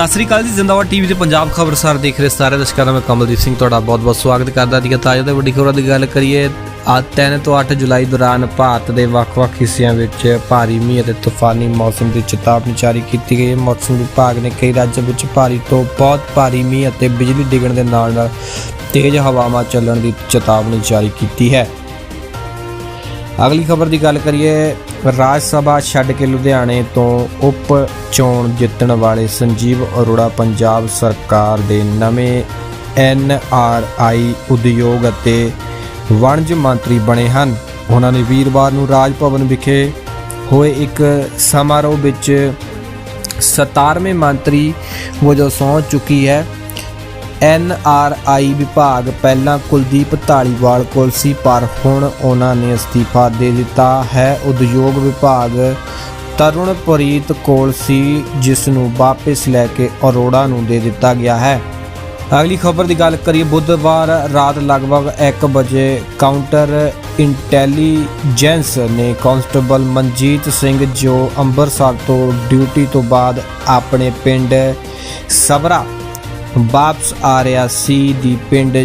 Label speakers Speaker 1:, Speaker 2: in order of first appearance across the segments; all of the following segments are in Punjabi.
Speaker 1: ਸਤਿ ਸ੍ਰੀ ਅਕਾਲ ਜੀ, ਜ਼ਿੰਦਾਬਾਦ ਟੀਵੀ ਤੇ ਪੰਜਾਬ ਖਬਰਸਾਰ ਦੇਖ ਰਹੇ ਸਾਰੇ ਦਰਸ਼ਕਾਂ ਦਾ ਮੈਂ ਕਮਲਦੀਪ ਸਿੰਘ ਤੁਹਾਡਾ ਬਹੁਤ-ਬਹੁਤ ਸਵਾਗਤ ਕਰਦਾ ਹਾਂ। ਤਾਜ਼ਾ ਤੇ ਵੱਡੀ ਖਬਰਾਂ ਦੀ ਗੱਲ ਕਰੀਏ, ਅੱਜ 3 ਤੋਂ 8 ਜੁਲਾਈ ਦੌਰਾਨ ਭਾਰਤ ਦੇ ਵੱਖ-ਵੱਖ ਹਿੱਸਿਆਂ ਵਿੱਚ ਭਾਰੀ ਮੀਂਹ ਅਤੇ ਤੂਫਾਨੀ ਮੌਸਮ ਦੀ ਚੇਤਾਵਨੀ ਜਾਰੀ ਕੀਤੀ ਗਈ ਹੈ। ਮੌਸਮ ਵਿਭਾਗ ਨੇ ਕਈ ਰਾਜਾਂ ਵਿੱਚ ਭਾਰੀ ਤੋਂ ਬਹੁਤ ਭਾਰੀ ਮੀਂਹ ਅਤੇ ਬਿਜਲੀ ਡਿੱਗਣ ਦੇ ਨਾਲ-ਨਾਲ ਤੇਜ਼ ਹਵਾਵਾਂ ਚੱਲਣ ਦੀ ਚੇਤਾਵਨੀ ਜਾਰੀ ਕੀਤੀ ਹੈ। ਅਗਲੀ ਖਬਰ ਦੀ ਗੱਲ ਕਰੀਏ ਰਾਜ ਸਭਾ ਛੱਡ ਕੇ ਲੁਧਿਆਣੇ ਤੋਂ ਉਪ ਚੋਣ ਜਿੱਤਣ ਵਾਲੇ ਸੰਜੀਵ ਅਰੋੜਾ ਪੰਜਾਬ ਸਰਕਾਰ ਦੇ ਨਵੇਂ ਐਨ ਆਰ ਆਈ ਉਦਯੋਗ ਅਤੇ ਵਣਜ ਮੰਤਰੀ ਬਣੇ ਹਨ। ਉਹਨਾਂ ਨੇ ਵੀਰਵਾਰ ਨੂੰ ਰਾਜ ਭਵਨ ਵਿਖੇ ਹੋਏ ਇੱਕ ਸਮਾਰੋਹ ਵਿੱਚ 17ਵੇਂ ਮੰਤਰੀ ਵਜੋਂ ਸਹੁੰ ਚੁੱਕੀ ਹੈ। ਐਨ ਆਰ ਆਈ ਵਿਭਾਗ ਪਹਿਲਾਂ ਕੁਲਦੀਪ ਢਾਲੀਵਾਲ ਕੋਲ ਸੀ, ਪਰ ਹੁਣ ਉਹਨਾਂ ਨੇ ਅਸਤੀਫਾ ਦੇ ਦਿੱਤਾ ਹੈ। ਉਦਯੋਗ ਵਿਭਾਗ ਤਰੁਣ ਪ੍ਰੀਤ ਕੋਲ ਸੀ ਜਿਸ ਨੂੰ ਵਾਪਸ ਲੈ ਕੇ ਅਰੋੜਾ ਨੂੰ ਦੇ ਦਿੱਤਾ ਗਿਆ ਹੈ। ਅਗਲੀ ਖਬਰ ਦੀ ਗੱਲ ਕਰੀਏ, ਬੁੱਧਵਾਰ ਰਾਤ ਲਗਭਗ 1 ਵਜੇ ਕਾਊਂਟਰ ਇੰਟੈਲੀਜੈਂਸ ਨੇ ਕਾਂਸਟੇਬਲ ਮਨਜੀਤ ਸਿੰਘ ਜੋ ਅੰਮ੍ਰਿਤਸਰ ਤੋਂ ਡਿਊਟੀ ਤੋਂ ਬਾਅਦ ਆਪਣੇ ਪਿੰਡ ਸਬਰਾ ਵਾਪਸ ਆ ਰਿਹਾ ਸੀ ਦੀ ਪਿੰਡ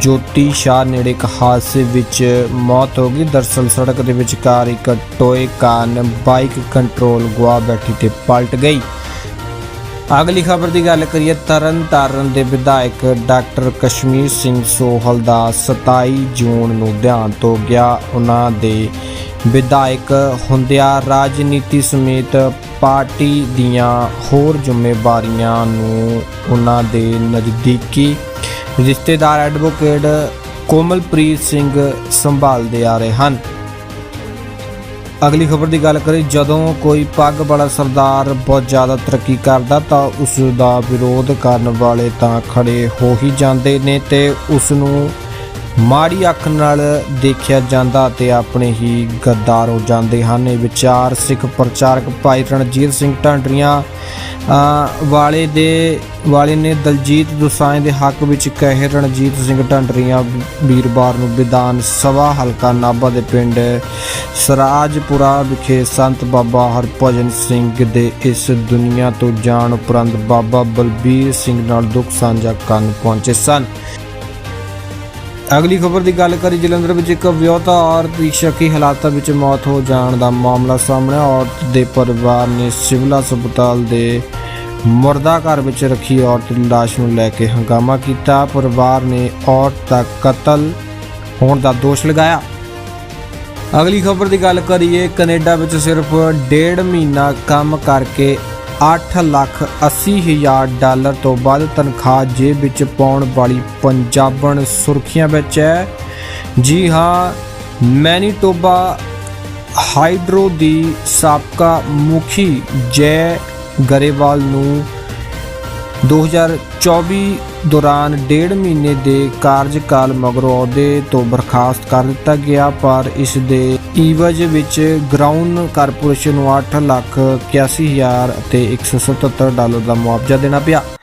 Speaker 1: ਜੋਤੀ ਸ਼ਾਹ ਨੇੜੇ ਇੱਕ ਹਾਦਸੇ ਵਿੱਚ ਮੌਤ ਹੋ ਗਈ। ਦਰਸਲ ਸੜਕ ਦੇ ਵਿਚਕਾਰ ਇੱਕ ਟੋਏ ਕਾਰਨ ਬਾਈਕ ਕੰਟਰੋਲ ਗਵਾ ਬੈਠੀ ਤੇ ਪਲਟ ਗਈ। ਅਗਲੀ ਖਬਰ ਦੀ ਗੱਲ ਕਰੀਏ, ਤਰਨ ਤਾਰਨ ਦੇ ਵਿਧਾਇਕ ਡਾਕਟਰ ਕਸ਼ਮੀਰ ਸਿੰਘ ਸੋਹਲ ਦਾ 27 ਜੂਨ ਨੂੰ ਧਿਆਨ ਤੋਂ ਗਿਆ। ਉਹਨਾਂ ਦੇ ਵਿਧਾਇਕ ਹੁੰਦਿਆਂ ਰਾਜਨੀਤੀ ਸਮੇਤ ਪਾਰਟੀ ਦੀਆਂ ਹੋਰ ਜ਼ਿੰਮੇਵਾਰੀਆਂ ਨੂੰ ਉਹਨਾਂ ਦੇ ਨਜ਼ਦੀਕੀ ਰਿਸ਼ਤੇਦਾਰ ਐਡਵੋਕੇਟ ਕੋਮਲਪ੍ਰੀਤ ਸਿੰਘ ਸੰਭਾਲਦੇ ਆ ਰਹੇ ਹਨ। ਅਗਲੀ ਖਬਰ ਦੀ ਗੱਲ ਕਰੀ ਜਦੋਂ ਕੋਈ ਪੱਗ ਵਾਲਾ ਸਰਦਾਰ ਬਹੁਤ ਜ਼ਿਆਦਾ ਤਰੱਕੀ ਕਰਦਾ ਤਾਂ ਉਸ ਦਾ ਵਿਰੋਧ ਕਰਨ ਵਾਲੇ ਤਾਂ ਖੜੇ ਹੋ ਹੀ ਜਾਂਦੇ ਨੇ ਤੇ ਉਸ ਨੂੰ ਮਾੜੀ ਅੱਖ ਨਾਲ ਦੇਖਿਆ ਜਾਂਦਾ ਤੇ ਆਪਣੇ ਹੀ ਗੱਦਾਰ ਹੋ ਜਾਂਦੇ ਹਨ। ਇਹ ਵਿਚਾਰ ਸਿੱਖ ਪ੍ਰਚਾਰਕ ਭਾਈ ਰਣਜੀਤ ਸਿੰਘ ਢਾਂਡਰੀਆਂ ਵਾਲੇ ਦੇ, ਵਾਲੇ ਨੇ ਦਲਜੀਤ ਦੋਸਾਂਝ ਦੇ ਹੱਕ ਵਿੱਚ ਕਹੇ, ਰਣਜੀਤ ਸਿੰਘ ਢਾਂਡਰੀਆਂ ਵੀਰਵਾਰ ਨੂੰ ਵਿਧਾਨ ਸਭਾ ਹਲਕਾ ਨਾਭਾ ਦੇ ਪਿੰਡ ਸਰਾਜਪੁਰਾ ਵਿਖੇ ਸੰਤ ਬਾਬਾ ਹਰਭਜਨ ਸਿੰਘ ਦੇ ਇਸ ਦੁਨੀਆ ਤੋਂ ਜਾਣ ਉਪਰੰਤ ਬਾਬਾ ਬਲਬੀਰ ਸਿੰਘ ਨਾਲ ਦੁੱਖ ਸਾਂਝਾ ਕਰਨ ਪਹੁੰਚੇ ਸਨ। ਅਗਲੀ ਖਬਰ ਦੀ ਗੱਲ ਕਰੀ ਜਲੰਧਰ ਵਿੱਚ ਇੱਕ ਵਿਆਹੁਤਾ ਔਰਤ ਦੀ ਸ਼ੱਕੀ ਹਾਲਾਤਾਂ ਵਿੱਚ ਮੌਤ ਹੋ ਜਾਣ ਦਾ ਮਾਮਲਾ ਸਾਹਮਣੇ ਔਰਤ ਦੇ ਪਰਿਵਾਰ ਨੇ ਸਿਵਲ ਹਸਪਤਾਲ ਦੇ ਮੁਰਦਾ ਘਰ ਵਿੱਚ ਰੱਖੀ ਔਰਤ ਦੀ ਲਾਸ਼ ਨੂੰ ਲੈ ਕੇ ਹੰਗਾਮਾ ਕੀਤਾ। ਪਰਿਵਾਰ ਨੇ ਔਰਤ ਦਾ ਕਤਲ ਹੋਣ ਦਾ ਦੋਸ਼ ਲਗਾਇਆ। ਅਗਲੀ ਖਬਰ ਦੀ ਗੱਲ ਕਰੀਏ, ਕੈਨੇਡਾ ਵਿੱਚ ਸਿਰਫ ਡੇਢ ਮਹੀਨਾ ਕੰਮ ਕਰਕੇ 8 ਲੱਖ 80 ਹਜ਼ਾਰ ਡਾਲਰ ਤੋਂ ਵੱਧ ਤਨਖਾਹ ਜੇਬ ਵਿੱਚ ਪਾਉਣ ਵਾਲੀ ਪੰਜਾਬਣ ਸੁਰਖੀਆਂ ਵਿੱਚ ਹੈ। ਜੀ ਹਾਂ, ਮੈਨੀਟੋਬਾ ਹਾਈਡਰੋ ਦੀ ਸਾਬਕਾ ਮੁਖੀ ਜੈ ਗਰੇਵਾਲ ਨੂੰ 2024 ਦੌਰਾਨ ਡੇਢ ਮਹੀਨੇ ਦੇ ਕਾਰਜਕਾਲ ਮਗਰੋਂ ਅਹੁਦੇ ਤੋਂ ਬਰਖਾਸਤ ਕਰ ਦਿੱਤਾ ਗਿਆ, ਪਰ ਇਸ ਦੇ ਈਵਜ ਵਿੱਚ ਗਰਾਊਂਡ ਕਾਰਪੋਰੇਸ਼ਨ ਨੂੰ 8 ਲੱਖ 81 ਹਜ਼ਾਰ ਅਤੇ 177 ਡਾਲਰ ਦਾ ਮੁਆਵਜ਼ਾ ਦੇਣਾ ਪਿਆ।